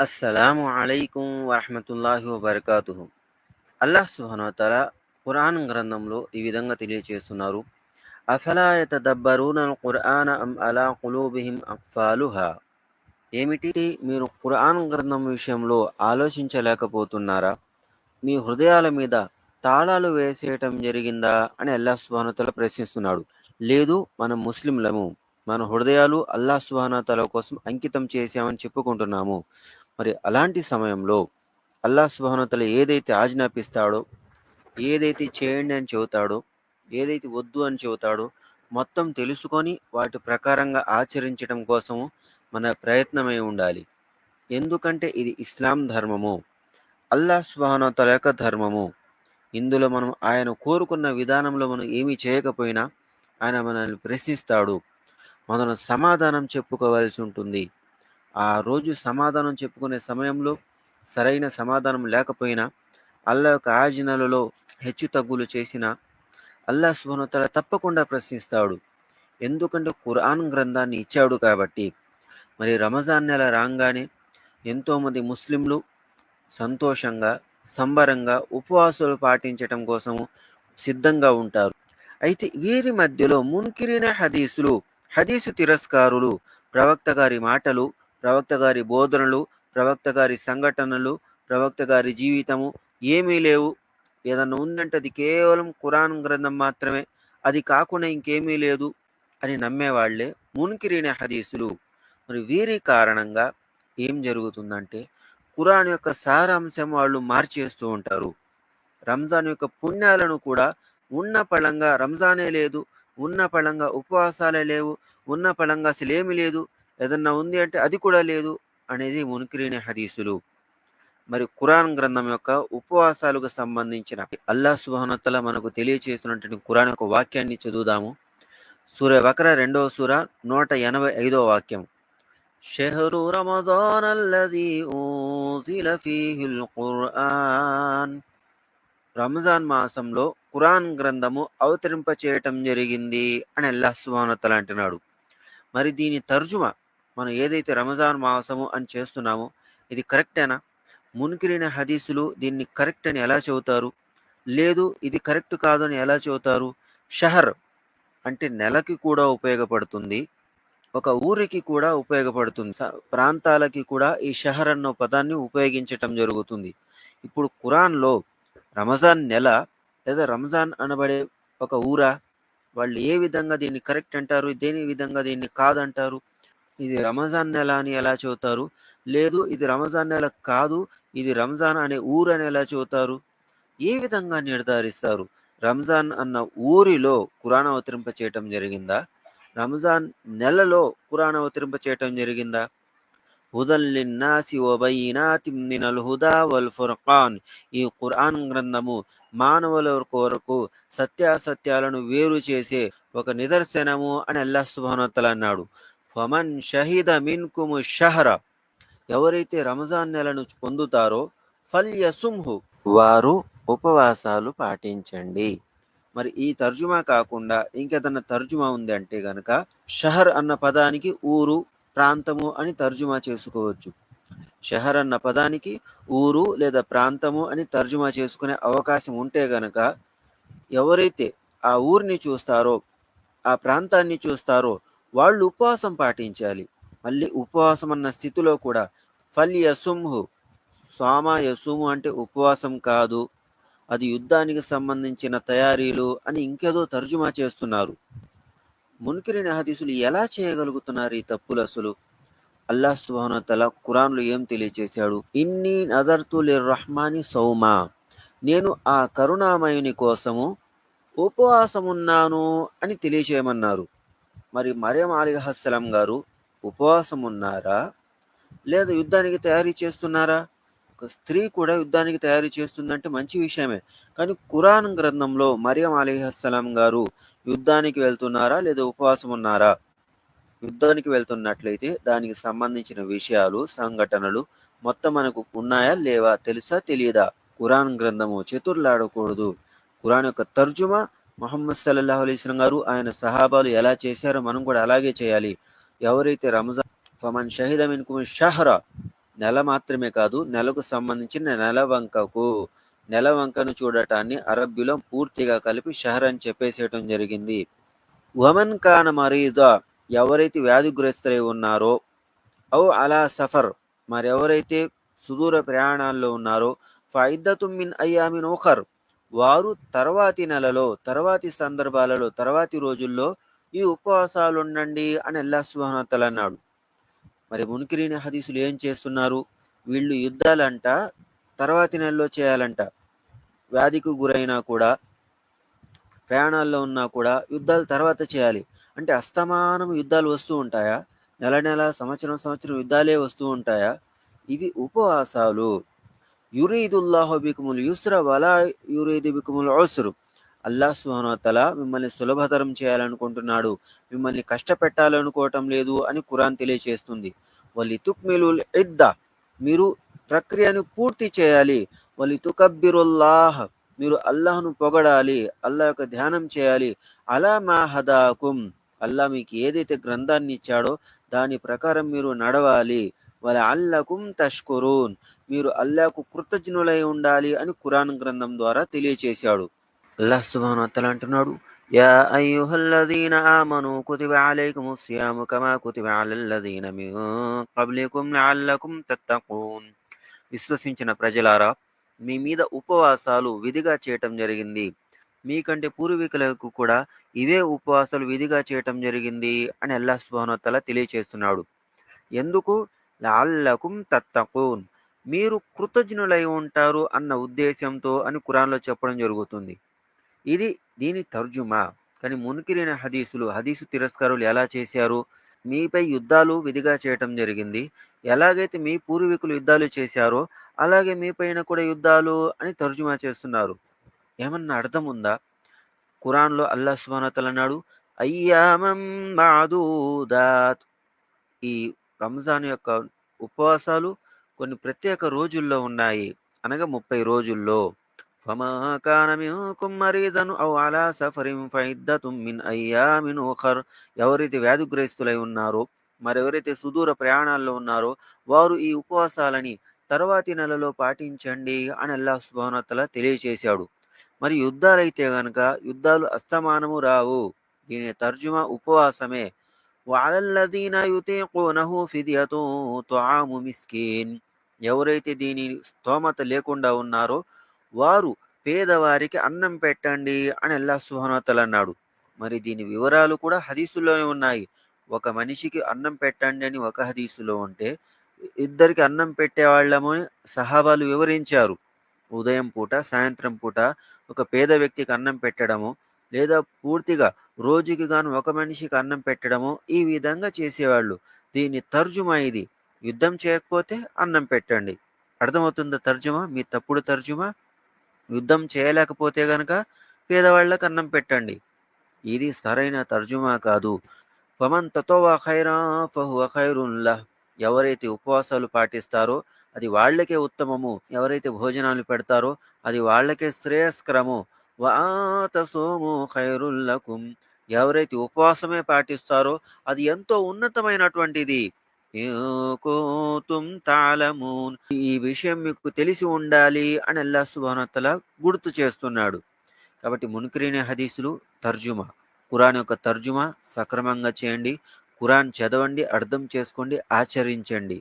అస్సలాము అలైకుం వరహమతుల్లాహి వబర్కాతుహు. అల్లాహ్ సుహనతల ఖురాన్ గ్రంథంలో ఈ విధంగా తెలియచేస్తున్నారు. అఫలాయత దబ్బరూన ఖురాన్ అమ్ అలా కులూబిహిం అక్ఫాలుహా. ఏమిటి? మీరు ఖురాన్ గ్రంథం విషయంలో ఆలోచించలేకపోతున్నారా? మీ హృదయాల మీద తాళాలు వేసేయటం జరిగిందా అని అల్లాహ్ సుహానతల ప్రశ్నిస్తున్నాడు. లేదు మనం ముస్లింలము మన హృదయాలు అల్లాహ్ సుహానతల కోసం అంకితం చేశామని చెప్పుకుంటున్నాము. మరి అలాంటి సమయంలో అల్లా సుహానతల ఏదైతే ఆజ్ఞాపిస్తాడో ఏదైతే చేయండి అని చెబుతాడో ఏదైతే వద్దు అని చెబుతాడో మొత్తం తెలుసుకొని వాటి ప్రకారంగా ఆచరించడం కోసము మన ప్రయత్నమై ఉండాలి. ఎందుకంటే ఇది ఇస్లాం ధర్మము. అల్లాహ్ సుహానతల యొక్క ధర్మము. ఇందులో మనం ఆయన కోరుకున్న విధానంలో మనం ఏమీ చేయకపోయినా ఆయన మనల్ని ప్రశ్నిస్తాడు. మనం సమాధానం చెప్పుకోవాల్సి ఉంటుంది. ఆ రోజు సమాధానం చెప్పుకునే సమయంలో సరైన సమాధానం లేకపోయినా అల్లా యొక్క ఆజ్ఞలలో హెచ్చు తగ్గులు చేసిన అల్లా సుభనతల తప్పకుండా ప్రశ్నిస్తాడు. ఎందుకంటే ఖురాన్ గ్రంథాన్ని ఇచ్చాడు కాబట్టి. మరి రమజాన్ నెల రాగానే ఎంతోమంది ముస్లింలు సంతోషంగా సంబరంగా ఉపవాసాలు పాటించటం కోసము సిద్ధంగా ఉంటారు. అయితే వీరి మధ్యలో మున్కిరిన హదీసులు హదీసు తిరస్కారులు ప్రవక్త గారి మాటలు ప్రవక్త గారి బోధనలు ప్రవక్త గారి సంఘటనలు ప్రవక్త గారి జీవితము ఏమీ లేవు. ఏదన్నా ఉందంటే అది కేవలం ఖురాన్ గ్రంథం మాత్రమే. అది కాకుండా ఇంకేమీ లేదు అని నమ్మేవాళ్ళే మున్కిరిన హదీసులు. మరి వీరి కారణంగా ఏం జరుగుతుందంటే ఖురాన్ యొక్క సారాంశం వాళ్ళు మార్చేస్తూ ఉంటారు. రంజాన్ యొక్క పుణ్యాలను కూడా ఉన్న పళంగా రంజానే లేదు ఉన్న పళంగా ఉపవాసాలే లేవు ఉన్న పళంగా అసలు ఏమి లేదు ఏదన్నా ఉంది అంటే అది కూడా లేదు అనేది మునికిరిన హదీసులు. మరి ఖురాన్ గ్రంథం యొక్క ఉపవాసాలకు సంబంధించిన అల్లా సుబహనతల మనకు తెలియచేసినటువంటి ఖురాన్ యొక్క వాక్యాన్ని చదువుదాము. సూర వక్ర రెండవ సూర నూట ఎనభై ఐదవ వాక్యం. షహరు రమదాన్ అల్లది ఊజిల ఫీహిల్ ఖురాన్ రంజాన్ మాసంలో ఖురాన్ గ్రంథము అవతరింప చేయటం జరిగింది అని అల్లాహ్ సుబానతల అంటున్నాడు. మరి దీని తర్జుమా మనం ఏదైతే రంజాన్ మాసము అని చేస్తున్నామో ఇది కరెక్టేనా? మునికిరిన హదీసులు దీన్ని కరెక్ట్ అని ఎలా చెబుతారు? లేదు ఇది కరెక్ట్ కాదు అని ఎలా చెబుతారు? షహర్ అంటే నెలకి కూడా ఉపయోగపడుతుంది ఒక ఊరికి కూడా ఉపయోగపడుతుంది ప్రాంతాలకి కూడా ఈ షహర్ అన్న పదాన్ని ఉపయోగించటం జరుగుతుంది. ఇప్పుడు ఖురాన్లో రమజాన్ నెల లేదా రంజాన్ అనబడే ఒక ఊరా? వాళ్ళు ఏ విధంగా దీన్ని కరెక్ట్ అంటారు? దేని విధంగా దీన్ని కాదంటారు? ఇది రమజాన్ నెల అని ఎలా చెబుతారు? లేదు ఇది రమజాన్ నెల కాదు ఇది రంజాన్ అనే ఊరు అని ఎలా చెబుతారు? ఏ విధంగా నిర్ధారిస్తారు? రంజాన్ అన్న ఊరిలో కురాన్ అవతరింప చేయటం జరిగిందా? రంజాన్ నెలలో కురాన్ అవతరింప చేయటం జరిగిందా? హుదల్లిన్నాసి వబయినాతి మినల్ హుదా వల్ ఫుర్ఖాన్ ఈ ఖురాన్ గ్రంథము మానవుల కొరకు సత్యాసత్యాలను వేరు చేసే ఒక నిదర్శనము అని అల్లాహ్ సుబానతల అన్నాడు. ఫమన్ షహీద మిన్కుము షహర. ఎవరైతే రంజాన్ నెలను పొందుతారో ఫల్ సుంహు వారు ఉపవాసాలు పాటించండి. మరి ఈ తర్జుమా కాకుండా ఇంకేదన్నా తర్జుమా ఉంది అంటే గనక షహర్ అన్న పదానికి ఊరు ప్రాంతము అని తర్జుమా చేసుకోవచ్చు. షహర్ అన్న పదానికి ఊరు లేదా ప్రాంతము అని తర్జుమా చేసుకునే అవకాశం ఉంటే గనక ఎవరైతే ఆ ఊరిని చూస్తారో ఆ ప్రాంతాన్ని చూస్తారో వాళ్ళు ఉపవాసం పాటించాలి. మళ్ళీ ఉపవాసం అన్న స్థితిలో కూడా ఫల్ యసుంహు. స్వామ యసుము అంటే ఉపవాసం కాదు. అది యుద్ధానికి సంబంధించిన తయారీలు అని ఇంకేదో తర్జుమా చేస్తున్నారు. మున్కిరిన హదీసులు ఎలా చేయగలుగుతున్నారు ఈ తప్పులు అసలు? అల్లా సుబానతల కురాన్లు ఏం తెలియచేశాడు ఇన్ని నదర్తులి రహ్మాని సౌమా. నేను ఆ కరుణామయుని కోసము ఉపవాసమున్నాను అని తెలియచేయమన్నారు మరి మరియం అలీహస్సలం గారు ఉపవాసం ఉన్నారా లేదా యుద్ధానికి తయారీ చేస్తున్నారా? ఒక స్త్రీ కూడా యుద్ధానికి తయారీ చేస్తుందంటే మంచి విషయమే. కానీ ఖురాన్ గ్రంథంలో మరియం అలీహస్సలాం గారు యుద్ధానికి వెళ్తున్నారా? లేదా ఉపవాసం ఉన్నారా యుద్ధానికి వెళ్తున్నట్లయితే దానికి సంబంధించిన విషయాలు సంఘటనలు మొత్తం మనకు ఉన్నాయా? లేవా? తెలుసా? తెలియదా? కురాన్ గ్రంథము చతుర్లాడకూడదు. ఖురాన్ యొక్క తర్జుమా మొహమ్మద్ సల్లాహు అలీస్లం గారు ఆయన సహాబాలు ఎలా చేశారో మనం కూడా అలాగే చేయాలి. ఎవరైతే రంజాన్ ఫమన్ షహీద మిన్కుమ్ షహరా నెల మాత్రమే కాదు నెలకు సంబంధించిన నెలవంకకు నెలవంకను చూడటాన్ని అరబ్బీలో పూర్తిగా కలిపి షహర్ అని చెప్పేసేయటం జరిగింది. వమన్ కాన మరీదా ఎవరైతే వ్యాధిగ్రస్తులై ఉన్నారో ఔ అలా సఫర్ మరెవరైతే సుదూర ప్రయాణాల్లో ఉన్నారో ఫైద్దతు మిన్ అయ్యామిన్ ఓఖర్ వారు తర్వాతి నెలలో తర్వాతి సందర్భాలలో తర్వాతి రోజుల్లో ఈ ఉపవాసాలు ఉండండి అని అల్లా సుహానతలు అన్నాడు. మరి మునికిరిని హదీసులు ఏం చేస్తున్నారు? వీళ్ళు యుద్ధాలంట తర్వాతి నెలలో చేయాలంట. వ్యాధికి గురైనా కూడా ప్రయాణాల్లో ఉన్నా కూడా యుద్ధాలు తర్వాత చేయాలి. అంటే అస్తమానం యుద్ధాలు వస్తూ ఉంటాయా? నెల నెల సంవత్సరం సంవత్సరం యుద్ధాలే వస్తూ ఉంటాయా? ఇవి ఉపవాసాలు. యురీదుల్లాహు బికుముల్ యుస్ర వలా యురీదు బికుముల్ ఉస్రు అల్లాహ్ సుహానతల మిమ్మల్ని సులభతరం చేయాలనుకుంటున్నాడు. మిమ్మల్ని కష్టపెట్టాలనుకోవటం లేదు అని కురాన్ తెలియచేస్తుంది. వలి తుక్మిలుల్ ఇద్ద. మీరు ప్రక్రియను పూర్తి చేయాలి. వలి తుకబ్బిరుల్లాహ్ మీరు అల్లాహ్ను పొగడాలి. అల్లాహ్ యొక్క ధ్యానం చేయాలి. అలా మా హదాకుం అల్లా మీకు ఏదైతే గ్రంథాన్ని ఇచ్చాడో దాని ప్రకారం మీరు నడవాలి. వాళ్ళ అల్లకుం తష్కురూన్. మీరు అల్లాకు కృతజ్ఞులై ఉండాలి అని కురాన్ గ్రంథం ద్వారా తెలియచేశాడు. అల్లాహ్ సుబ్హానహు వ అంటున్నాడు యా అయ్యుహల్లదీన ఆమను కుతిబ అలైకుము సియాము కమా కుతిబ అలల్లదీన మిన్ కబ్లికుం లఅల్లకుం తత్తఖూన్ విశ్వసించిన ప్రజలారా మీ మీద ఉపవాసాలు విధిగా చేయటం జరిగింది. మీకంటే పూర్వీకులకు కూడా ఇవే ఉపవాసాలు విధిగా చేయటం జరిగింది అని అల్లాహ్ సుబ్హానహు అత్తలా తెలియచేస్తున్నాడు. ఎందుకు? లఅల్లకుం తత్తకూన్. మీరు కృతజ్ఞులై ఉంటారు అన్న ఉద్దేశంతో అని ఖురాన్లో చెప్పడం జరుగుతుంది. ఇది దీని తర్జుమా. కానీ మునికిరిన హదీసులు హదీసు తిరస్కారులు ఎలా చేశారు? మీపై యుద్ధాలు విధిగా చేయటం జరిగింది. ఎలాగైతే మీ పూర్వీకులు యుద్ధాలు చేశారో అలాగే మీ పైన కూడా యుద్ధాలు అని తర్జుమా చేస్తున్నారు. ఏమన్నా అర్థం ఉందా? ఖురాన్లో అల్లా సుమానతలు అన్నాడు అయ్యామం మాదూదాత్. ఈ రంజాన్ యొక్క ఉపవాసాలు కొన్ని ప్రత్యేక రోజుల్లో ఉన్నాయి. అనగా ముప్పై రోజుల్లో. ఎవరైతే వ్యాధిగ్రస్తులై ఉన్నారో మరెవరైతే సుదూర ప్రయాణాల్లో ఉన్నారో వారు ఈ ఉపవాసాలని తర్వాతి నెలలో పాటించండి అని అల్లాహ్ సుబ్హానతల తెలియజేశాడు మరి యుద్ధాలైతే గనక యుద్ధాలు అస్తమానము రావు. దీని తర్జుమా ఉపవాసమే. వఅలల్లదీన యుతీఖూనహు ఫిదియతు తుఆము మిస్కీన్ ఎవరైతే దీని స్తోమత లేకుండా ఉన్నారో వారు పేదవారికి అన్నం పెట్టండి అని అల్లా సుహనతలు అన్నాడు. మరి దీని వివరాలు కూడా హదీసుల్లోనే ఉన్నాయి. ఒక మనిషికి అన్నం పెట్టండి అని ఒక హదీసులో ఉంటే ఇద్దరికి అన్నం పెట్టేవాళ్ళము సహాబాలు వివరించారు. ఉదయం పూట సాయంత్రం పూట ఒక పేద వ్యక్తికి అన్నం పెట్టడము లేదా పూర్తిగా రోజుకి గాను ఒక మనిషికి అన్నం పెట్టడము ఈ విధంగా చేసేవాళ్ళు. దీని తర్జుమా ఇది. యుద్ధం చేయకపోతే అన్నం పెట్టండి. అర్థమవుతుందా తర్జుమా? మీ తప్పుడు తర్జుమా? యుద్ధం చేయలేకపోతే గనక పేదవాళ్ళకి అన్నం పెట్టండి. ఇది సరైన తర్జుమా కాదు. ఫమన్ తతోవా ఖైరా ఫహువ ఎవరైతే ఉపవాసాలు పాటిస్తారో అది వాళ్ళకే ఉత్తమము. ఎవరైతే భోజనాలు పెడతారో అది వాళ్ళకే శ్రేయస్కరము. వాతసోము ఖైరుల్లకుం ఎవరైతే ఉపవాసమే పాటిస్తారో అది ఎంతో ఉన్నతమైనటువంటిది. తాళమూన్ ఈ విషయం మీకు తెలిసి ఉండాలి అని అల్లా సుబానతల గుర్తు చేస్తున్నాడు. కాబట్టి మున్కరీనే హదీసులు తర్జుమా. ఖురాన్ యొక్క తర్జుమా సక్రమంగా చేయండి. ఖురాన్ చదవండి అర్థం చేసుకోండి ఆచరించండి.